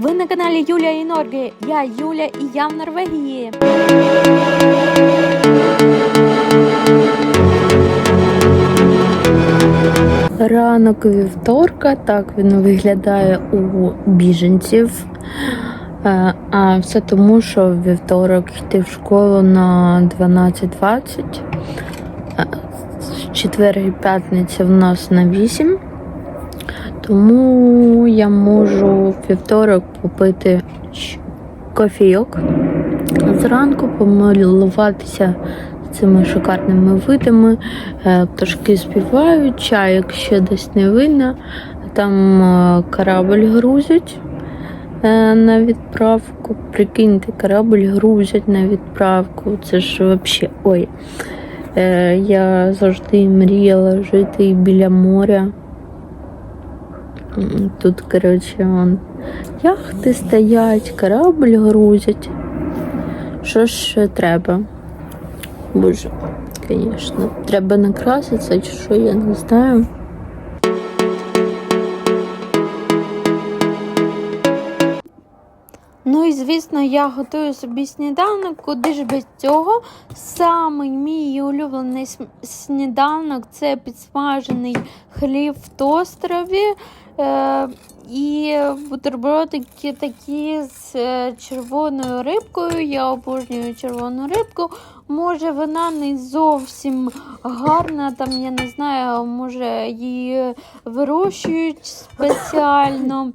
Ви на каналі Юлія і Норги. Я Юля і я в Норвегії. Ранок вівторка, так він виглядає у біженців. Е, А все тому, що в вівторок йти в школу на 12.20. Е, Четвер і п'ятниця в нас на 8. Тому я можу вівторок попити кофійок зранку, помилуватися цими шикарними видами. Е, Пташки співають, чайок ще десь не видно. Там е, корабль грузять е, на відправку. Прикиньте, корабль грузять на відправку. Це ж взагалі ой. Е, Я завжди мріяла жити біля моря. Тут, коротше, вон, яхти стоять, корабль грузять. Що ж треба? Боже, звісно. Треба накраситися чи що, я не знаю. Ну і звісно, я готую собі сніданок, куди ж без цього. Самий мій улюблений сніданок це підсмажений хліб в тострові. Е, і бутербродики такі з е, червоною рибкою. Я обожнюю червону рибку. Може, вона не зовсім гарна, там я не знаю, може її вирощують спеціально.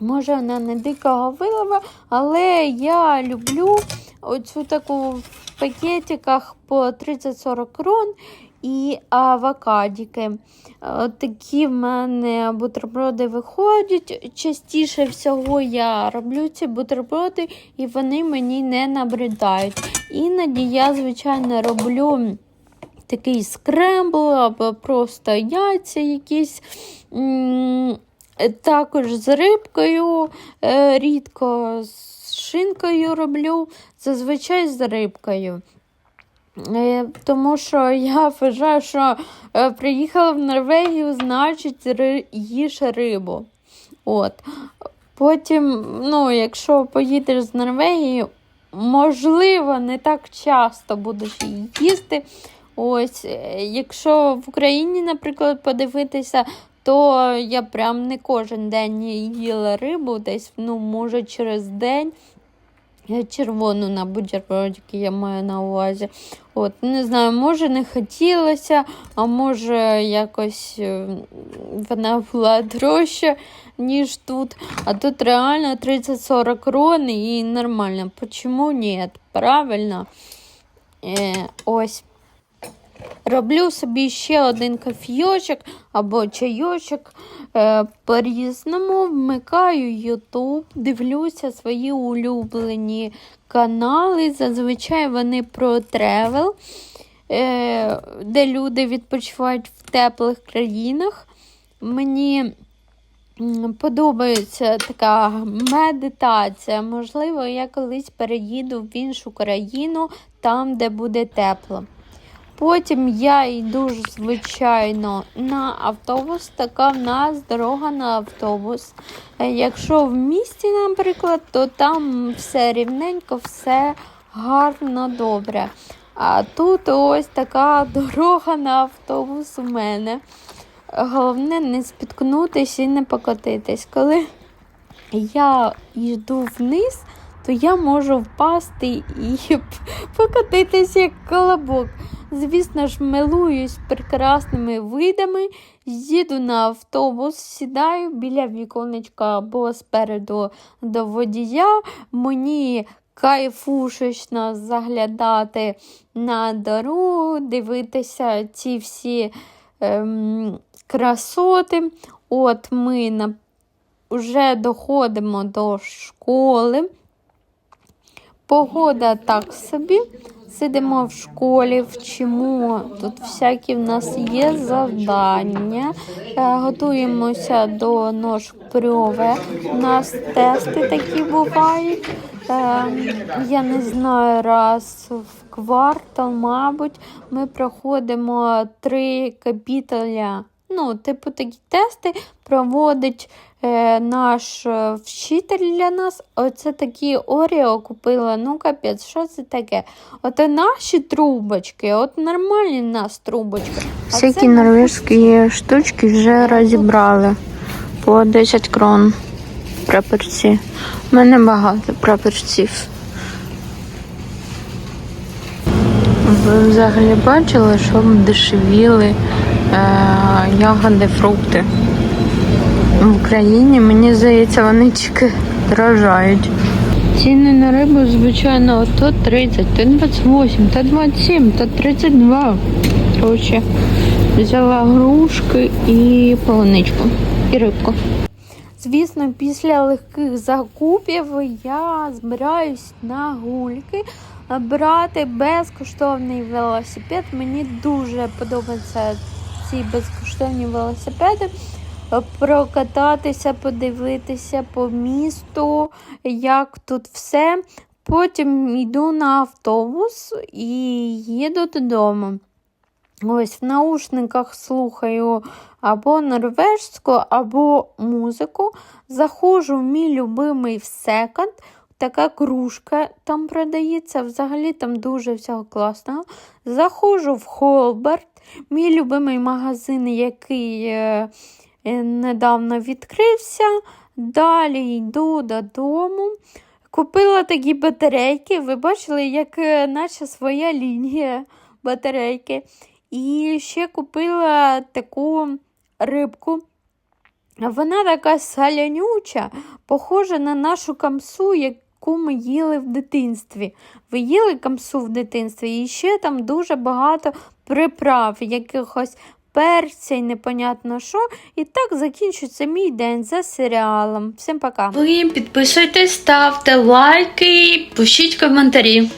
Може, вона не дикого вилова, але я люблю оцю таку в пакетиках по 30-40 крон і авокадіки. Такі в мене бутерброди виходять. Частіше всього я роблю ці бутерброди, і вони мені не набридають. Іноді я, звичайно, роблю такий скрембл або просто яйця якісь. Також з рибкою, е, рідко з шинкою роблю, зазвичай з рибкою. Е, Тому що я вважаю, що е, приїхала в Норвегію, значить їж рибу. От. Потім, ну, якщо поїдеш з Норвегії, можливо, не так часто будеш її їсти. Ось, е, якщо в Україні, наприклад, подивитися, то я прям не кожен день їла рибу, десь, ну, може, через день. Червону на бутербродики я маю на увазі. От, не знаю, може не хотілося, а може якось е, вона була дорожча, ніж тут. А тут реально 30-40 крон і нормально. Почому ні? Правильно. Е, ось. Роблю собі ще один кофійочок або чайочок. Е, по-різному вмикаю YouTube, дивлюся свої улюблені канали. Зазвичай вони про тревел, е, де люди відпочивають в теплих країнах. Мені подобається така медитація. Можливо, я колись переїду в іншу країну, там, де буде тепло. Потім я йду звичайно, на автобус. Така в нас дорога на автобус. Е, Якщо в місті, наприклад, то там все рівненько, все гарно, добре. А тут ось така дорога на автобус у мене. Головне не спіткнутися і не покотитись. Коли я йду вниз, то я можу впасти і покотитись як колобок. Звісно ж, милуюсь прекрасними видами, їду на автобус, сідаю біля віконечка або спереду до водія. Мені кайфушечно заглядати на дорогу, дивитися ці всі ем, красоти. От ми на, вже доходимо до школи. Погода так собі. Сидимо в школі, вчимо. Тут всякі в нас є завдання. Е, Готуємося до нож прьове. У нас тести такі бувають. Е, Я не знаю, раз в квартал, мабуть, ми проходимо три капіталя. Ну, типу, такі тести проводить наш е, вчитель для нас. Оце такі Оріо купила. Ну, капець, що це таке? Оце наші трубочки, от нормальні в нас трубочки. А Всякі це норвезькі штучки вже розібрали по 10 крон прапорці. У мене багато прапорців. Ви взагалі бачили, що дешевіли е, ягоди, фрукти? В Україні, мені здається, вони тільки дорожають. Ціни на рибу, звичайно, то 30, то 28, то 27, то 32. Коротше, взяла грушки і полуничку, і рибку. Звісно, після легких закупів я збираюсь на гульки брати безкоштовний велосипед. Мені дуже подобаються ці безкоштовні велосипеди. Прокататися, подивитися по місту, як тут все. Потім йду на автобус і їду додому. Ось в наушниках слухаю або норвежську, або музику. Заходжу в мій любимий секонд. Така кружка там продається. Взагалі там дуже всього класного. Заходжу в Холберт, мій любимий магазин, який е, недавно відкрився. Далі йду додому. Купила такі батарейки. Ви бачили, як е, наче своя лінія батарейки. І ще купила таку рибку. Вона така салянюча, похожа на нашу камсу, яку ми їли в дитинстві. Ви їли камсу в дитинстві, і ще там дуже багато приправ, якихось перця і непонятно що. І так закінчується мій день за серіалом. Всім пока. Ви підписуйтесь, ставте лайки, пишіть коментарі.